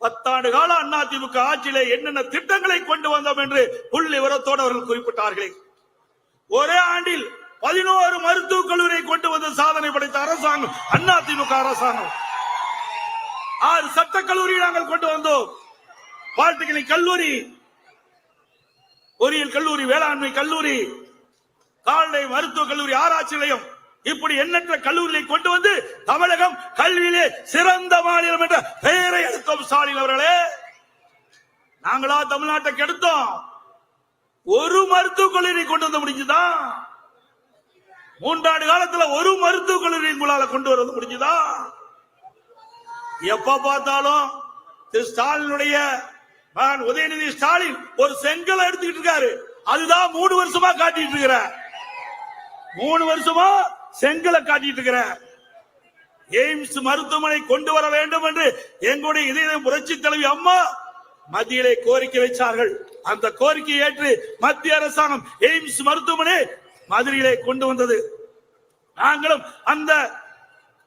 பத்தாண்டு கால அதிமுக ஆட்சியில என்னென்ன திட்டங்களை கொண்டு வந்தோம் என்று புள்ளி விவரத்தோடு அவர்கள் குறிப்பிட்டார்களே. ஒரே ஆண்டில் பதினோரு மருத்துவக் கல்லூரியை கொண்டு வந்து சாதனை படைத்த அரசாங்கம் அதிமுக அரசாங்கம். ஆறு சட்ட கல்லூரி நாங்கள் கொண்டு வந்தோம். பாலிடெக்னிக் கல்லூரி பொறியியல் கல்லூரி வேளாண்மை கல்லூரி கால்நடை மருத்துவக் கல்லூரி ஆராய்ச்சி நிலையம். இப்படி எண்ணற்ற கல்லூரிகளை கொண்டு வந்து தமிழகம் கல்வியிலே சிறந்த மாநிலம் என்ற பெயரை அவர்களே நாங்களா தமிழ்நாட்டை கெடுத்தோம். ஒரு மருத்துவ கல்லூரி கொண்டு வந்து முடிஞ்சுதா? மூன்றாண்டு காலத்துல ஒரு மருத்துவ கல்லூரி உங்களால கொண்டு வரது முடிஞ்சுதா? எப்ப பார்த்தாலும் திரு ஸ்டாலினுடைய மகன் உதயநிதி ஸ்டாலின் ஒரு செங்கலை எடுத்துக்கிட்டு இருக்காரு. அதுதான் மூணு வருஷமா காட்டிட்டு இருக்கிற மூணு வருஷமா செங்கலை காட்டிட்டு இருக்கிற எய்ம்ஸ் மருத்துவமனை கொண்டு வர வேண்டும் என்று எங்களுடைய இதய புரட்சி தலைவி அம்மா மத்தியிலே கோரிக்கை வைச்சார்கள். அந்த கோரிக்கையை ஏற்று மத்திய அரசாங்கம் எய்ம்ஸ் மருத்துவமனை மதுரையிலே கொண்டு வந்தது. நாங்களும் அந்த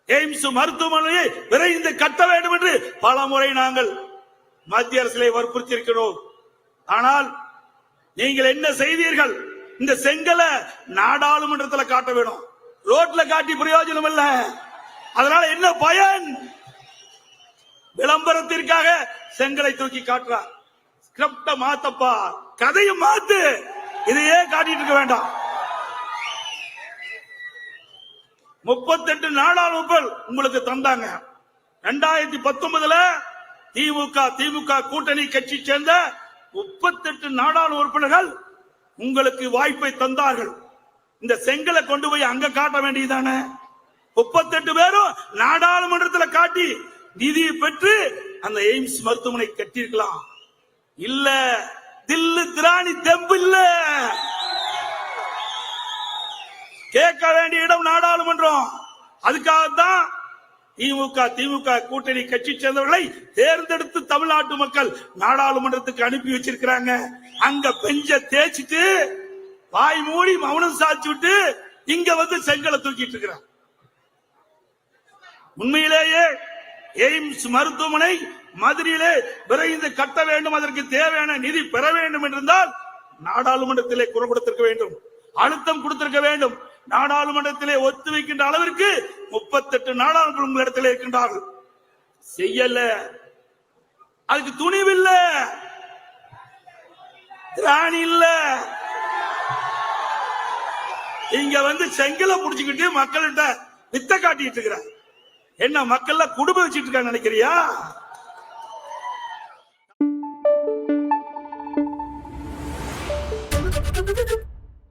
எய்ம்ஸ் மருத்துவமனையை விரைந்து கட்ட வேண்டும் என்று பல முறை நாங்கள் மத்திய அரசிலே வற்புறுத்தியிருக்கிறோம். ஆனால் நீங்கள் என்ன செய்தீர்கள்? இந்த செங்கலை நாடாளுமன்றத்தில் காட்ட வேணும். ரோட்ல காட்டி பிரயோஜனம் இல்லை அதனால என்ன பயன்? விளம்பரத்திற்காக செங்கலை தூக்கி காட்டுறார். ஸ்கிரிப்ட மாத்தப்பா. கதையை மாத்து. இதையே காட்டிட்டு இருக்க வேண்டாம். முப்பத்தெட்டு நாடாளுமன்றம் உங்களுக்கு தந்தாங்க. ரெண்டாயிரத்தி பத்தொன்பதுல திமுக திமுக கூட்டணி கட்சி சேர்ந்த முப்பத்தெட்டு நாடாளு உறுப்பினர்கள் உங்களுக்கு வாய்ப்பை தந்தார்கள். இந்த செங்கலை கொண்டு போய் அங்க காட்ட வேண்டியதானே முப்பத்தெட்டு பேரும் நாடாளுமன்றத்தில் காட்டி நிதியை பெற்று அந்த எய்ம்ஸ் மருத்துவமனை கட்டியிருக்கலாம். இல்ல தில்லு திராணி தெம்பு இல்ல. கேட்க வேண்டிய இடம் நாடாளுமன்றம். அதுக்காகத்தான் திமுக திமுக கூட்டணி கட்சி சேர்ந்தவர்களை தேர்ந்தெடுத்து தமிழ்நாட்டு மக்கள் நாடாளுமன்றத்துக்கு அனுப்பி வச்சிருக்கிறாங்க. அங்க பெஞ்ச தேய்ச்சிட்டு வாய் மூடி மௌனம் சாச்சு விட்டு இங்க வந்து செங்கலை தூக்கிட்டு இருக்கிறாங்க உண்மையிலேயே எய்ம்ஸ் மருத்துவமனை மதுரையிலே விரைந்து கட்ட வேண்டும் அதற்கு தேவையான நிதி பெற வேண்டும் என்றிருந்தால் நாடாளுமன்றத்திலே குரல் கொடுத்திருக்க வேண்டும் அழுத்தம் கொடுத்திருக்க வேண்டும். நாடாளுமன்றத்திலே ஒத்து வைக்கின்ற அளவிற்கு முப்பத்தெட்டு நாடாளுமன்ற இடத்திலே இருக்கின்றார்கள். செய்யல. அதுக்கு துணிவில்ல. திராணி இல்ல. இங்க வந்து செங்கலை புடிச்சுக்கிட்டு மக்கள்கிட்ட வித்த காட்டிட்டு இருக்கிற என்ன மக்கள்லாம் குடும்பம் வச்சுட்டு இருக்காங்க நினைக்கிறியா